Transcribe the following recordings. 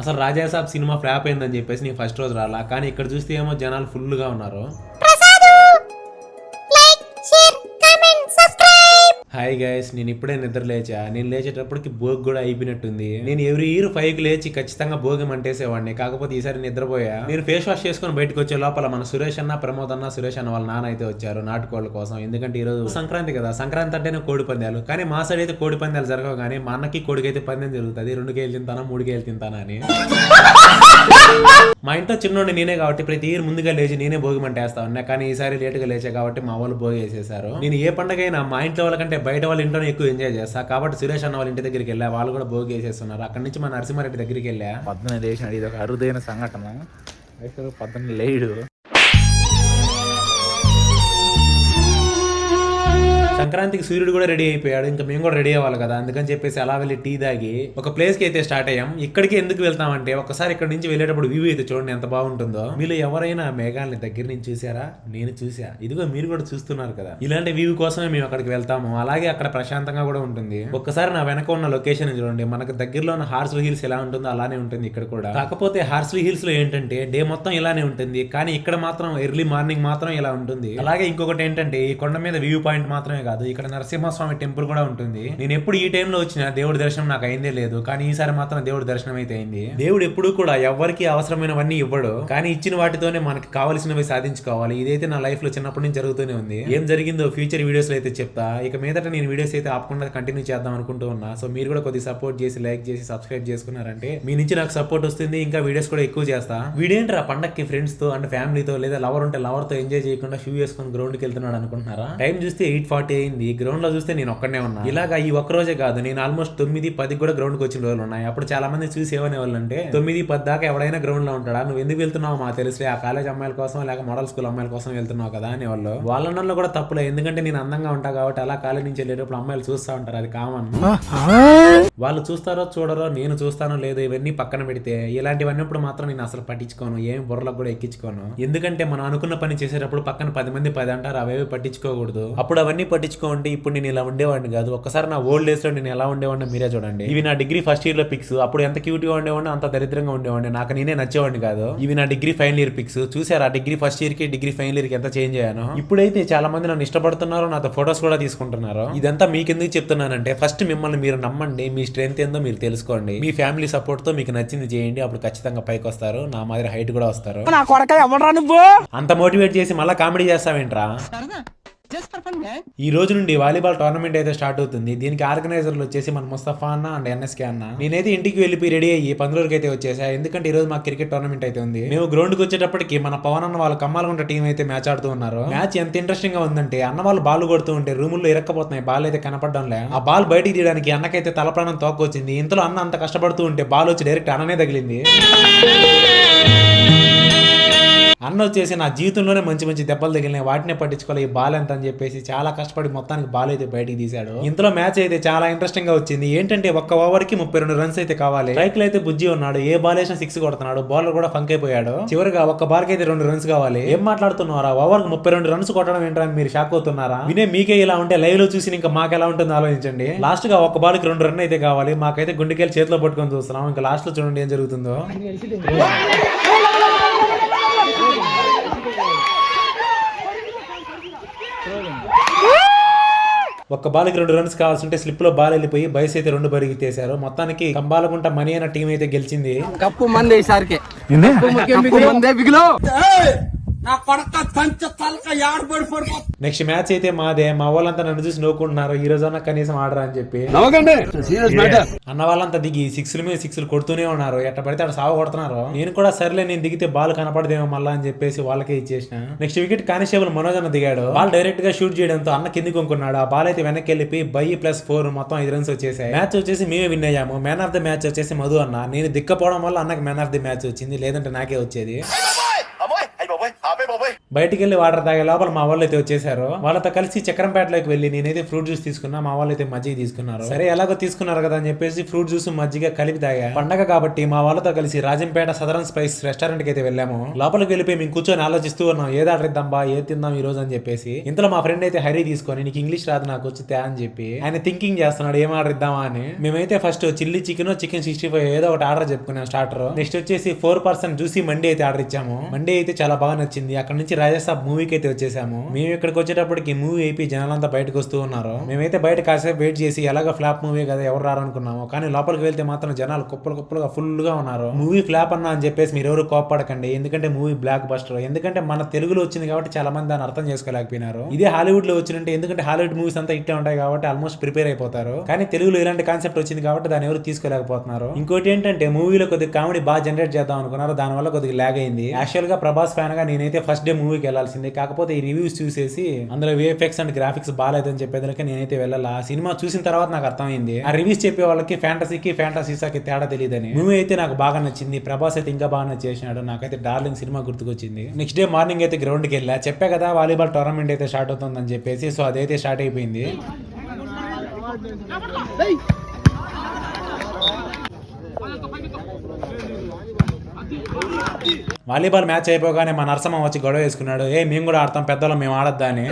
అసలు Raja Saab cinema flop అయిందని చెప్పేసి నేను ఫస్ట్ రోజు రాలా. కానీ ఇక్కడ చూస్తే ఏమో జనాలు ఫుల్గా ఉన్నారు. హాయ్ గైస్ నేను ఇప్పుడే నిద్ర లేచా. నేను లేచేటప్పటికి భోగి కూడా అయిపోయినట్టుంది. నేను ఎవ్రీ ఇయర్ ఫైవ్కి లేచి ఖచ్చితంగా భోగి మంటేసేవాడిని. కాకపోతే ఈసారి నిద్రపోయా. నేను ఫేస్ వాష్ చేసుకుని బయటకు వచ్చే లోపల మన సురేష్ అన్న ప్రమోద్ అన్న సురేష్ అన్న వాళ్ళ నాన్న అయితే వచ్చారు నాటుకోళ్ళ కోసం. ఎందుకంటే ఈ రోజు సంక్రాంతి కదా. సంక్రాంతి అంటేనే కోడి పందాలు. కానీ మా సైడ్ అయితే కోడి పందాలు జరగవు కానీ మా అన్నకి కోడికి అయితే పందెం జరుగుతుంది. రెండు కేజీలు తింటానా మూడు కేజీలు తింటానా అని. మా ఇంట్లో చిన్నోడి నేనే కాబట్టి ప్రతి ఇయర్ ముందుగా లేచి నేనే భోగి మంట వేస్తా ఉన్నా. కానీ ఈసారి లేట్గా లేచా కాబట్టి మా వాళ్ళు భోగి వేసేసారు నేను ఏ పండగ అయినా మా ఇంట్లో వాళ్ళకంటే బయట వాళ్ళ ఇంట్లోనే ఎక్కువ ఎంజాయ్ చేస్తా. కాబట్టి సురేష్ అన్న వాళ్ళ ఇంటి దగ్గరికి వెళ్ళా. వాళ్ళు కూడా భోగి వేసేస్తున్నారు అక్కడి నుంచి మా నరసింహారెడ్డి దగ్గరికి వెళ్ళా. పద్దెనిమిది లేచినాడు ఇది ఒక అరుదైన సంఘటన. పద్దెనిమిది లేడు సంక్రాంతికి సూర్యుడు కూడా రెడీ అయిపోయాడు. ఇంకా మేము కూడా రెడీ అవ్వాలి కదా. అందుకని చెప్పేసి అలా వెళ్ళి టీ తాగి ఒక ప్లేస్కి అయితే స్టార్ట్ అయ్యాం. ఇక్కడికి ఎందుకు వెళ్తామంటే ఒకసారి ఇక్కడ నుంచి వెళ్ళేటప్పుడు వ్యూ అయితే చూడండి ఎంత బాగుంటుందో. మీరు ఎవరైనా మేఘాలని దగ్గర నుంచి చూసారా? నేను చూసా ఇదిగో మీరు కూడా చూస్తున్నారు కదా. ఇలాంటి వ్యూ కోసమే మేము అక్కడికి వెళ్తాము. అలాగే అక్కడ ప్రశాంతంగా కూడా ఉంటుంది. ఒక్కసారి నా వెనక ఉన్న లొకేషన్ చూడండి. మనకు దగ్గరలో ఉన్న హార్స్లీ హిల్స్ ఎలా ఉంటుందో అలానే ఉంటుంది ఇక్కడ కూడా. కాకపోతే హార్స్లీ హిల్స్లో ఏంటంటే డే మొత్తం ఇలానే ఉంటుంది. కానీ ఇక్కడ మాత్రం ఎర్లీ మార్నింగ్ మాత్రం ఇలా ఉంటుంది. అలాగే ఇంకొకటి ఏంటంటే ఈ కొండ మీద వ్యూ పాయింట్ మాత్రమే కాదు. ఇక్కడ నరసింహస్వామి టెంపుల్ కూడా ఉంటుంది. నేను ఎప్పుడు ఈ టైంలో వచ్చిన దేవుడి దర్శనం నాకు అయిందే లేదు. కానీ ఈసారి మాత్రం దేవుడి దర్శనం అయితే అయింది. దేవుడు ఎప్పుడు కూడా ఎవరికి అవసరమైనవన్నీ ఇవ్వడు. కానీ ఇచ్చిన వాటితోనే మనకి కావలసినవి సాధించుకోవాలి. ఇదైతే నా లైఫ్లో చిన్నప్పటి నుంచి జరుగుతూనే ఉంది. ఏం జరిగిందో ఫ్యూచర్ వీడియోస్లో అయితే చెప్తా. ఇక మీదట నేను వీడియోస్ అయితే ఆపకుండా కంటిన్యూ చేద్దాం అనుకుంటూ ఉన్నా. సో మీరు కూడా కొద్దిగా సపోర్ట్ చేసి లైక్ చేసి సబ్స్క్రైబ్ చేసుకున్నారంటే మీ నుంచి నాకు సపోర్ట్ వస్తుంది. ఇంకా వీడియోస్ కూడా ఎక్కువ చేస్తా. వీడేంట్రా పండక్కి ఫ్రెండ్స్తో అండ్ ఫ్యామిలీతో లేదా లవర్ ఉంటే లవర్తో ఎంజాయ్ చేయకుండా షూ వేసుకొని గ్రౌండ్కి వెళ్తున్నాడు అనుకుంటున్నారా? టైం చూస్తే ఎయిట్ ఫార్టీ అయింది. గ్రౌండ్లో చూస్తే నేను ఒక్కనే ఉన్నా. ఇలాగా ఈ ఒక్క రోజే కాదు నేను ఆల్మోస్ట్ తొమ్మిది పది కూడా గ్రౌండ్కి వచ్చిన రోజులు ఉన్నాయి. అప్పుడు చాలా మంది చూసి ఏమనే వాళ్ళు అంటే తొమ్మిది పది దాకా ఎవడైనా గ్రౌండ్లో ఉంటాడా? నువ్వు ఎందుకు వెళ్తున్నావు మా తెలుసులే ఆ కాలేజ్ అమ్మాయిల కోసం లేక మోడల్ స్కూల్ అమ్మాయిల కోసం వెళ్తున్నావు కదా అని వాళ్ళు వాళ్ళ కూడా తప్పులే. ఎందుకంటే నేను అందంగా ఉంటా కాబట్టి అలా కాలేజ్ నుంచి వెళ్ళేటప్పుడు అమ్మాయిలు చూస్తూ ఉంటారు. అది కామన్ వాళ్ళు చూస్తారో చూడరో నేను చూస్తానో లేదో ఇవన్నీ పక్కన పెడితే ఇలాంటివన్నీ మాత్రం నేను అసలు పట్టించుకోను. ఏం బుర్రలకు కూడా ఎక్కించుకోను. ఎందుకంటే మనం అనుకున్న పని చేసేటప్పుడు పక్కన పది మంది పది అంటారు అవేవి పట్టించుకోకూడదు. అప్పుడు అవన్నీ పట్టించుకోండి ఇప్పుడు నేను ఇలా ఉండేవాడిని కాదు. ఒక్కసారి నా ఓల్డ్ డేస్లో నేను ఎలా ఉండేవాడిని మీరే చూడండి. ఇవి నా డిగ్రీ ఫస్ట్ ఇయర్లో పిక్స్ అప్పుడు ఎంత క్యూట్గా ఉండేవాడిని అంత దరిద్రంగా ఉండేవాడిని. నాకు నేనే నచ్చేవాడిని కాదు. ఇవి నా డిగ్రీ ఫైనల్ ఇయర్ పిక్స్ చూసారా డిగ్రీ ఫస్ట్ ఇయర్కి డిగ్రీ ఫైనల్ ఇయర్కి ఎంత చేంజ్ అయ్యాను? ఇప్పుడైతే చాలా మంది నన్ను ఇష్టపడుతున్నారు నాతో ఫొటోస్ కూడా తీసుకుంటున్నారు. ఇదంతా మీకు ఎందుకు చెప్తున్నానంటే ఫస్ట్ మిమ్మల్ని మీరు నమ్మండి మీ స్ట్రెంత్ ఏందో మీరు తెలుసుకోండి. మీ ఫ్యామిలీ సపోర్ట్తో మీకు నచ్చింది చేయండి అప్పుడు ఖచ్చితంగా పైకి వస్తారు. నా మాదిరి హైట్ కూడా వస్తారు. అంత మోటివేట్ చేసి మళ్ళీ కామెడీ చేస్తావేంట్రా? ఈ రోజు నుండి వాలీబాల్ టోర్నమెంట్ అయితే స్టార్ట్ అవుతుంది. దీనికి ఆర్గనైజర్లు వచ్చేసి మన ముస్తఫా అన్న అండ్ ఎన్ఎస్కే అన్న. నేనైతే ఇంటికి వెళ్ళిపోయి రెడీ అయ్యి పది అయితే వచ్చేసా. ఎందుకంటే ఈ రోజు మాకు క్రికెట్ టోర్నమెంట్ అయితే ఉంది. మేము గ్రౌండ్కి వచ్చేటప్పటికి మన పవన్ అన్న వాళ్ళ కమ్మాలగుంట టీం అయితే మ్యాచ్ ఆడుతూ ఉన్నారు. మ్యాచ్ ఎంత ఇంట్రెస్టింగ్గా ఉందంటే అన్న వాళ్ళు బాల్ కొడుతూ ఉంటే రూముల్లో ఇరక్కపోతున్నాయి. బాల్ అయితే కనపడడంలే ఆ బాల్ బయటికి తీయడానికి అన్నకైతే తల ప్రాణం తోకొచ్చింది ఇంతలో అన్న అంత కష్టపడుతూ ఉంటే బాల్ వచ్చి డైరెక్ట్ అన్ననే తగిలింది. అన్న వచ్చేసి నా జీవితంలోనే మంచి మంచి దెబ్బలు తగిలినాయి. వాటినే పట్టించుకోవాలి. ఈ బాల్ ఎంత అని చెప్పేసి చాలా కష్టపడి మొత్తానికి బాల్ అయితే బయటికి తీశాడు. ఇంతలో మ్యాచ్ అయితే చాలా ఇంట్రెస్టింగ్గా వచ్చింది. ఏంటంటే ఒక్క ఓవర్కి ముప్పై రెండు రన్స్ అయితే కావాలి. స్ట్రైక్ అయితే బుజ్జి ఉన్నాడు. ఏ బాల్ వేసినా సిక్స్ కొడుతున్నాడు. బౌలర్ కూడా ఫంక్ అయిపోయాడు. చివరిగా ఒక్క బాల్కి అయితే రెండు రన్స్ కావాలి. ఏం మాట్లాడుతున్నారా ఓవర్కి ముప్పై రెండు రన్స్ కొట్టడం ఏంటని మీరు షాక్ అవుతున్నారా? వినే మీకే ఇలా ఉంటే లైవ్లో చూసి ఇంకా మాకు ఎలా ఉంటుందో ఆలోచించండి. లాస్ట్గా ఒక్క బాల్కి రెండు రన్ అయితే కావాలి. మాకైతే గుండెకెళ్ళి చేతిలో పట్టుకొని చూస్తున్నాం. ఇంకా లాస్ట్లో చూడండి ఏం జరుగుతుందో. ఒక్క బాల్కి రెండు రన్స్ కావాల్సి ఉంటే స్లిప్లో బాల్ వెళ్ళిపోయి బయస్ అయితే రెండు బరిగి తీశారు మొత్తానికి కంబాలగుంట మనీ అన్న టీం అయితే గెలిచింది. కప్పు మందే ఈసారికి. నా కొడక పంచ తలక యాడ పడి పడిపో నెక్స్ట్ మ్యాచ్ అయితే మాదే మా వాళ్ళంతా నన్ను చూసి నవ్వుకుంటున్నారు. ఈ రోజన్నా కనీసం ఆడరా అని చెప్పి. నవ్వకండి. Serious matter. అన్న వాళ్ళంతా దిగి సిక్స్ల మీద సిక్స్లు కొడుతూనే ఉన్నారు. ఎట్ట పడితే అక్కడ సాగు కొడుతున్నారు. నేను కూడా సర్లే నేను దిగితే బాల్ కనపడదేమో మళ్ళా అని చెప్పేసి వాళ్ళకే ఇచ్చేసిన. నెక్స్ట్ వికెట్ కానిస్టేబుల్ మనోజ్ అన్న దిగాడు. బాల్ డైరెక్ట్గా షూట్ చేయడంతో అన్న కింది కొనుక్కున్నాడు ఆ బాల్ అయితే వెనక్కి వెళ్ళిపోయి బై ప్లస్ ఫోర్ మొత్తం ఐదు రన్స్ వచ్చేసాయి. మ్యాచ్ వచ్చేసి మేమే విన్ అయ్యాము. మ్యాన్ ఆఫ్ ద మ్యాచ్ వచ్చేసి మధు అన్న. నేను దిక్కపోవడం వల్ల అన్నకి మ్యాన్ ఆఫ్ ది మ్యాచ్ వచ్చింది. లేదంటే నాకే వచ్చేది. Bye. బయటికి వెళ్ళి వాటర్ తాగే లోపల మా వాళ్ళు అయితే వచ్చేసారు. వాళ్ళతో కలిసి చక్రంపేటలోకి వెళ్ళి నేనైతే ఫ్రూట్ జ్యూస్ తీసుకున్నా మా వాళ్ళు అయితే మజ్జిగ తీసుకున్నారు. సరే ఎలాగో తీసుకున్నారు కదా అని చెప్పేసి ఫ్రూట్ జ్యూస్ మజ్జిగ కలిపి తాగా. పండగ కాబట్టి మా వాళ్ళతో కలిసి రాజంపేట సదరన్ స్పైస్ రెస్టారెంట్కి అయితే వెళ్ళాము. లోపలికి వెళ్ళిపోయి మేము కూర్చొని ఆలోచిస్తూ ఉన్నాం ఏది ఆర్డర్ ఇద్దాం బా ఏది తిందాం ఈ రోజు? అని చెప్పేసి. ఇంతలో మా ఫ్రెండ్ అయితే హరి తీసుకొని నీకు ఇంగ్లీష్ రాదు నాకు వచ్చి తే అని చెప్పి. ఆయన థింకింగ్ చేస్తున్నాడు ఏం ఆర్డర్ ఇద్దామా? అని. మేమైతే first chilli chicken chicken sixty five ఏదో ఒకటి ఆర్డర్ చెప్పుకున్నాం స్టార్టర్. నెక్స్ట్ వచ్చేసి ఫోర్ పర్సెంట్ జ్యూసీ మండే అయితే ఆర్డర్ ఇచ్చాము. మండే అయితే చాలా బాగా నచ్చింది. అక్కడ నుంచి రాజస్థాన్ మూవీకి అయితే వచ్చేసాము. మేము ఇక్కడికి వచ్చేటప్పటికి మూవీ అయిపోయి జనాలంతా బయటకు వస్తూ ఉన్నారు. మేమైతే బయట కాసేపు వెయిట్ చేసి ఎలాగ ఫ్లాప్ మూవీ కదా ఎవరు రారనుకున్నాము కానీ లోపలికి వెళ్తే మాత్రం జనాలు కుప్పలు కుప్పలుగా ఫుల్గా ఉన్నారు. మూవీ ఫ్లాప్ అన్నా అని చెప్పేసి మీరు ఎవరు కోప్పడకండి. ఎందుకంటే మూవీ బ్లాక్ బస్టర్ ఎందుకంటే మన తెలుగులో వచ్చింది కాబట్టి చాలా మంది దాన్ని అర్థం చేసుకోలేకపోయినారు. ఇదే హాలీవుడ్లో వచ్చినంటే ఎందుకంటే హాలీవుడ్ మూవీస్ అంతా ఇట్టే ఉంటాయి కాబట్టి ఆల్మోస్ట్ ప్రిపేర్ అయిపోతారు. కానీ తెలుగులో ఇలాంటి కాన్సెప్ట్ వచ్చింది కాబట్టి దాన్ని ఎవరు తీసుకోలేకపోతున్నారు. ఇంకోటి ఏంటంటే మూవీలో కొద్దిగా కామెడీ బాగా జనరేట్ చేద్దాం అనుకున్నారు. దాని వల్ల కొద్దిగా లాగ్ అయింది. యాక్చువల్గా ప్రభాస్ ఫ్యాన్గా నేనైతే ఫస్ట్ డే మూవీ మూవీకి వెళ్ళాల్సిందే. కాకపోతే ఈ రివ్యూస్ చూసేసి అందులో విఎఫ్ఎక్స్ అండ్ గ్రాఫిక్స్ బాగాలేదని చెప్పేదానికి నేనైతే వెళ్ళాలి. ఆ సినిమా చూసిన తర్వాత నాకు అర్థమైంది. ఆ రివ్యూస్ చెప్పే వాళ్ళకి ఫ్యాంటసీకి ఫ్యాంటసీసాకి తేడా తెలియదని మూవీ అయితే నాకు బాగా నచ్చింది. ప్రభాస్ అయితే ఇంకా బాగా నచ్చేసినాడు. నాకైతే డార్లింగ్ సినిమా గుర్తుకొచ్చింది. నెక్స్ట్ డే మార్నింగ్ అయితే గ్రౌండ్కి వెళ్ళా. చెప్పా కదా వాలీబాల్ టోర్నమెంట్ అయితే స్టార్ట్ అవుతుందని చెప్పేసి. సో అదైతే స్టార్ట్ అయిపోయింది. వాలీబాల్ మ్యాచ్ అయిపోగానే మా నరసమ్మ వచ్చి గొడవ వేసుకున్నాడు ఏ మేము కూడా ఆడతాం పెద్దలు మేము ఆడద్దా అని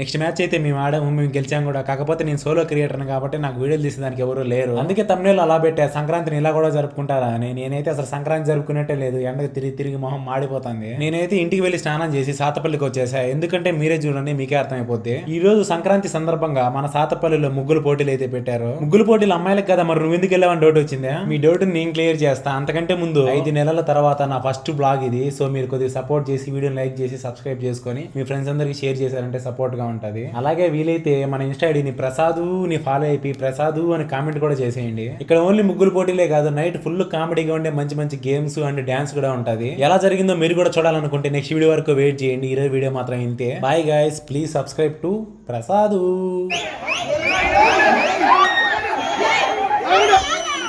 నెక్స్ట్ మ్యాచ్ అయితే మేము ఆడాము మేము గెలిచాం కూడా కాకపోతే నేను సోలో క్రియేటర్ కాబట్టి నాకు వీడియోలు తీసేదానికి ఎవరు లేరు అందుకే తమిళలో అలా పెట్టా సంక్రాంతిని ఇలా కూడా జరుపుకుంటారా అని నేనైతే అసలు సంక్రాంతి జరుపుకున్నట్టే లేదు ఎండకు తిరిగి తిరిగి మొహం మాడిపోతుంది నేనైతే ఇంటికి వెళ్ళి స్నానం చేసి సాతపల్లికి వచ్చేసా ఎందుకంటే మీరే చూడండి మీకే అర్థమైపోద్ది ఈ రోజు సంక్రాంతి సందర్భంగా మన సాతపల్లిలో ముగ్గులు పోటీలు అయితే పెట్టారు? ముగ్గులు పోటీలు అమ్మాయిలకు కదా మరి నువ్వు ఎందుకు వెళ్ళావని డౌట్ వచ్చిందా? మీ డౌట్ నేను క్లియర్ చేస్తా. అంతకంటే ముందు ఐదు నెలల తర్వాత నా ఫస్ట్ బ్లాగ్ ఇది. సో మీరు కొద్దిగా సపోర్ట్ చేసి వీడియో లైక్ చేసి సబ్స్క్రైబ్ చేసుకొని మీ ఫ్రెండ్స్ అందరికి షేర్ చేశారంటే సపోర్ట్గా ఉంటది. అలాగే వీలైతే మన ఇన్స్టా ఐడిని ప్రసాదు ని ఫాలో అయిపోయి ప్రసాదు అని కామెంట్ కూడా చేసేయండి. ఇక్కడ ఓన్లీ ముగ్గులు పోటీలే కాదు నైట్ ఫుల్ కామెడీగా ఉండే మంచి మంచి గేమ్స్ అండ్ డాన్స్ కూడా ఉంటది. ఎలా జరిగిందో మీరు కూడా చూడాలనుకుంటే నెక్స్ట్ వీడియో వరకు వెయిట్ చేయండి. ఈ రోజు వీడియో మాత్రం ఇంతే. Bye guys please subscribe to Prasad.